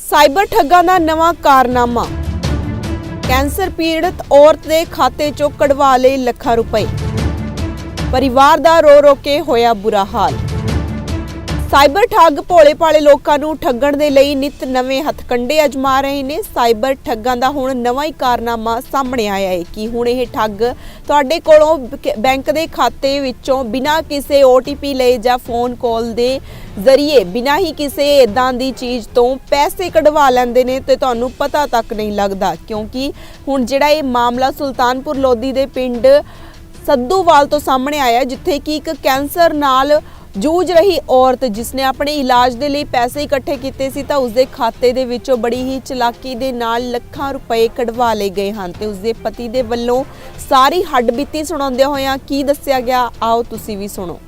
Cyber ਠੱਗਾਂ ਦਾ ਨਵਾਂ ਕਾਰਨਾਮਾ। Cancer ਪੀੜਤ ਔਰਤ ਦੇ ਖਾਤੇ 'ਚੋਂ ਕਢਵਾ ਲਏ ਲੱਖਾਂ ਰੁਪਏ। ਪਰਿਵਾਰ ਦਾ ਰੋ ਰੋ ਕੇ ਹੋਇਆ ਬੁਰਾ ਹਾਲ। ਸਾਈਬਰ ਠੱਗ ਭੋਲੇ ਭਾਲੇ ਲੋਕਾਂ ਨੂੰ ਠੱਗਣ ਦੇ ਲਈ ਨਿਤ ਨਵੇਂ ਹੱਥਕੰਡੇ ਅਜਮਾ ਰਹੇ ਨੇ। ਸਾਈਬਰ ਠੱਗਾਂ ਦਾ ਹੁਣ ਨਵਾਂ ਹੀ ਕਾਰਨਾਮਾ ਸਾਹਮਣੇ ਆਇਆ ਹੈ ਕਿ ਹੁਣ ਇਹ ਠੱਗ ਤੁਹਾਡੇ ਕੋਲੋਂ ਬੈਂਕ ਦੇ ਖਾਤੇ ਵਿੱਚੋਂ ਬਿਨਾਂ ਕਿਸੇ OTP ਲਏ ਜਾਂ ਫੋਨ ਕਾਲ ਦੇ ਜ਼ਰੀਏ ਬਿਨਾਂ ਹੀ ਕਿਸੇ ਇਦਾਂ ਦੀ ਚੀਜ਼ ਤੋਂ ਪੈਸੇ ਕਢਵਾ ਲੈਂਦੇ ਨੇ ਤੇ ਤੁਹਾਨੂੰ ਪਤਾ ਤੱਕ ਨਹੀਂ ਲੱਗਦਾ। ਕਿਉਂਕਿ ਹੁਣ ਜਿਹੜਾ ਇਹ ਮਾਮਲਾ ਸੁਲਤਾਨਪੁਰ ਲੋਧੀ ਦੇ ਪਿੰਡ ਸੱਦੂਵਾਲ ਤੋਂ ਸਾਹਮਣੇ ਆਇਆ, ਜਿੱਥੇ ਕਿ ਇੱਕ ਕੈਂਸਰ ਨਾਲ ਜੂਝ ਰਹੀ ਔਰਤ ਜਿਸਨੇ ਆਪਣੇ ਇਲਾਜ ਦੇ ਲਈ ਪੈਸੇ ਇਕੱਠੇ ਕੀਤੇ ਸੀ ਤਾਂ ਉਸਦੇ ਖਾਤੇ ਦੇ ਵਿੱਚੋਂ ਬੜੀ ਹੀ ਚਲਾਕੀ ਦੇ ਨਾਲ ਲੱਖਾਂ ਰੁਪਏ ਕਢਵਾ ਲਏ ਗਏ ਹਨ ਤੇ ਉਸਦੇ ਪਤੀ ਦੇ ਵੱਲੋਂ ਸਾਰੀ ਹੱਡਬੀਤੀ ਸੁਣਾਉਂਦਿਆਂ ਹੋਇਆਂ ਕੀ ਦੱਸਿਆ ਗਿਆ? ਆਓ ਤੁਸੀਂ ਵੀ ਸੁਣੋ।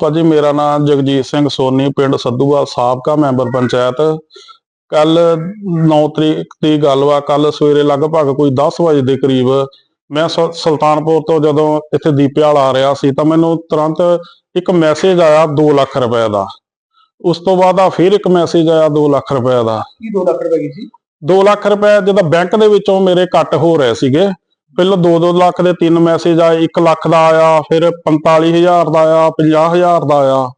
ਭਾਜੀ ਮੇਰਾ ਨਾਮ ਜਗਜੀਤ ਸਿੰਘ ਸੋਨੀ ਪਿੰਡ ਸੱਧੂਆ ਸਾਬਕਾ ਮੈਂਬਰ ਪੰਚਾਇਤ। ਕੱਲ 9 ਤਰੀਕ ਦੀ ਗੱਲ ਵਾ। ਕੱਲ ਸਵੇਰੇ ਲਗਭਗ ਕੋਈ 10 ਵਜੇ ਦੇ ਕਰੀਬ ਮੈਂ ਸੁ- ਸੁਲਤਾਨਪੁਰ ਤੋਂ ਜਦੋਂ ਇੱਥੇ ਦੀਪਿਆਲ ਆ ਰਿਹਾ ਸੀ ਤਾਂ ਮੈਨੂੰ ਤੁਰੰਤ ਇੱਕ ਮੈਸੇਜ ਆਇਆ 2 ਲੱਖ ਰੁਪਏ ਦਾ। ਉਸ ਤੋਂ ਬਾਅਦ ਆ ਫਿਰ ਇੱਕ ਮੈਸੇਜ ਆਇਆ 2 ਲੱਖ ਰੁਪਏ ਦਾ। ਕੀ 2 ਲੱਖ ਰੁਪਏ ਸੀ? 2 ਲੱਖ ਰੁਪਏ ਜਦੋਂ ਬੈਂਕ ਦੇ ਵਿੱਚੋਂ ਮੇਰੇ ਕੱਟ ਹੋ ਰਹੇ ਸੀਗੇ ਪਹਿਲਾਂ 2-2 ਲੱਖ ਦੇ ਤਿੰਨ ਮੈਸੇਜ ਆਏ 1 ਲੱਖ ਦਾ ਆਇਆ ਫਿਰ 45000 ਦਾ ਆਇਆ 50000 ਦਾ ਆਇਆ।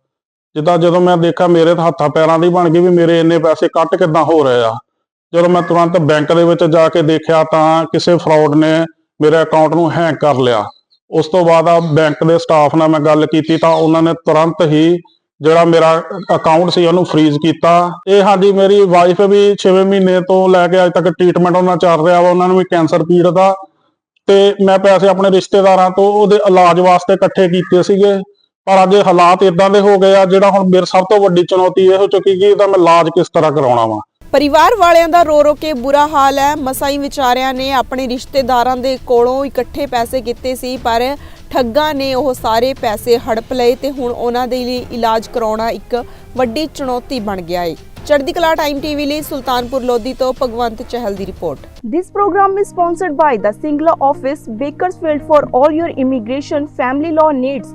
ਜਿੱਦਾਂ ਜਦੋਂ ਮੈਂ ਦੇਖਿਆ ਮੇਰੇ ਤਾਂ ਹੱਥਾਂ ਪੈਰਾਂ ਦੀ ਬਣ ਗਈ ਵੀ ਮੇਰੇ ਇੰਨੇ ਪੈਸੇ ਕੱਟ ਕਿੱਦਾਂ ਹੋ ਰਹੇ ਆ। ਜਦੋਂ ਮੈਂ ਤੁਰੰਤ ਬੈਂਕ ਦੇ ਵਿੱਚ ਜਾ ਕੇ ਦੇਖਿਆ ਤਾਂ ਕਿਸੇ ਫਰਾਡ ਨੇ ਮੇਰੇ ਅਕਾਊਂਟ ਨੂੰ ਹੈਂਗ ਕਰ ਲਿਆ। ਉਸ ਤੋਂ ਬਾਅਦ ਆ ਬੈਂਕ ਦੇ ਸਟਾਫ ਨਾਲ ਮੈਂ ਗੱਲ ਕੀਤੀ ਤਾਂ ਉਹਨਾਂ ਨੇ ਤੁਰੰਤ ਹੀ ਜਿਹੜਾ ਮੇਰਾ ਅਕਾਊਂਟ ਸੀ ਉਹਨੂੰ ਫ੍ਰੀਜ਼ ਕੀਤਾ। ਇਹ ਸਾਡੀ ਮੇਰੀ ਵਾਈਫ ਵੀ 6 ਮਹੀਨੇ ਤੋਂ ਲੈ ਕੇ ਅੱਜ ਤੱਕ ਟ੍ਰੀਟਮੈਂਟ ਉਹਨਾਂ ਚੱਲ ਰਿਹਾ ਵਾ, ਉਹਨਾਂ ਨੂੰ ਵੀ ਕੈਂਸਰ ਪੀੜਤ ਆ ਤੇ ਮੈਂ ਪੈਸੇ ਆਪਣੇ ਰਿਸ਼ਤੇਦਾਰਾਂ ਤੋਂ ਉਹਦੇ ਇਲਾਜ ਵਾਸਤੇ ਇਕੱਠੇ ਕੀਤੇ ਸੀਗੇ। ਪਰ ਅੱਜ ਹਾਲਾਤ ਇਦਾਂ ਦੇ ਹੋ ਗਏ ਆ, ਜਿਹੜਾ ਹੁਣ ਮੇਰੇ ਸਭ ਤੋਂ ਵੱਡੀ ਚੁਣੌਤੀ ਇਹ ਹੋ ਚੁੱਕੀ ਕਿ ਇਹਦਾ ਮੈਂ ਇਲਾਜ ਕਿਸ ਤਰ੍ਹਾਂ ਕਰਾਉਣਾ ਵਾ। ਪਰਿਵਾਰ ਵਾਲਿਆਂ ਦਾ ਰੋ ਰੋ ਕੇ ਬੁਰਾ ਹਾਲ ਹੈ। ਮਸਾਈ ਵਿਚਾਰਿਆਂ ਨੇ ਆਪਣੇ ਰਿਸ਼ਤੇਦਾਰਾਂ ਦੇ ਕੋਲੋਂ ਇਕੱਠੇ ਪੈਸੇ ਕੀਤੇ ਸੀ, ਪਰ ਠੱਗਾਂ ਨੇ ਉਹ ਸਾਰੇ ਪੈਸੇ ਹੜਪ ਲਏ ਤੇ ਹੁਣ ਉਹਨਾਂ ਦੇ ਲਈ ਇਲਾਜ ਕਰਾਉਣਾ ਇੱਕ ਵੱਡੀ ਚੁਣੌਤੀ ਬਣ ਗਿਆ ਹੈ ਚੜ੍ਹਦੀ ਕਲਾ ਟਾਈਮ ਟੀਵੀ ਲਈ ਸੁਲਤਾਨਪੁਰ ਲੋਧੀ ਤੋਂ ਭਗਵੰਤ ਚਹਿਲ ਦੀ report. This program is sponsored by the Singla office, Bakersfield for all your immigration, family law needs